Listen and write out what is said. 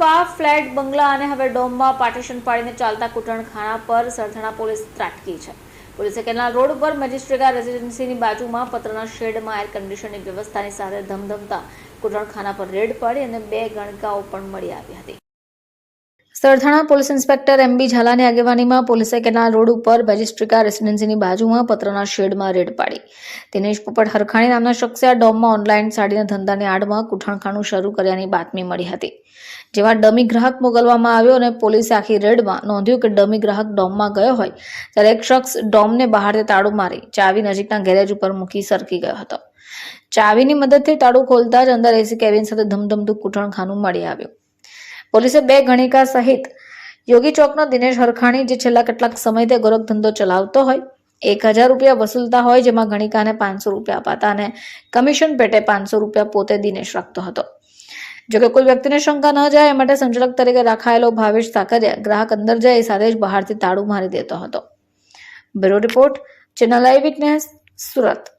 Spa flat, બંગલા અને હવે ડોમમાં પાર્ટીશન પાડીને ચાલતા કુટણખાના પર સરથાણા પોલીસ ત્રાટકી છે. પોલીસે કેનાલ રોડ ઉપર મેજિસ્ટ્રેટા રેસિડેન્સીની બાજુમાં પત્રના શેડમાં એર કન્ડિશનની વ્યવસ્થાની સાથે ધમધમતા કૂટણખાના પર રેડ પાડી અને બે ગણકાઓ પણ મળી આવી હતી. Sarthana police inspector M B ઝાલાની આગેવાનીમાં પોલીસે કેનાલ રોડ ઉપર મેજિસ્ટ્રિકા રેસિડેન્સીની બાજુમાં પત્રના શેડમાં રેડ પાડી. દિનેશ પોપટ હરખાણી નામના શખ્સે આ ડોમમાં ઓનલાઈન સાડીના ધંધાની આડમાં કૂટણખાનું શરૂ કર્યાની બાતમી મળી હતી. જેમાં ડમી ગ્રાહક મોકલવામાં આવ્યો અને પોલીસે આખી રેડમાં નોંધ્યું કે ડમી ગ્રાહક ડોમમાં ગયો હોય, ત્યારે એક શખ્સ ડોમને બહારથી તાળું મારી ચાવી નજીકના ગેરેજ ઉપર મૂકી સરકી ગયો હતો. ચાવીની મદદથી તાળું ખોલતા જ અંદર એસી કેબિન સાથે ધમધમતું કુઠણખાનું મળી આવ્યું. પોલીસે બે ગણિકા સહિત યોગી ચોકનો દિનેશ હરખાણી જે છેલ્લા કેટલાક સમયથી ગોરખ ધંધો ચલાવતો હોય, એક હજાર રૂપિયા વસૂલતા હોય જેમાં ગણિકાને પાંચસો રૂપિયા અપાતા અને કમિશન પેટે પાંચસો રૂપિયા પોતે દિનેશ રાખતો હતો. જોકે કોઈ વ્યક્તિને શંકા ન જાય, એ માટે સંચાલક તરીકે રાખાયેલો ભાવેશ સાકરિયા ગ્રાહક અંદર જાય એ સાથે જ બહારથી તાળું મારી દેતો હતો. Bureau report, channel eye witness Surat.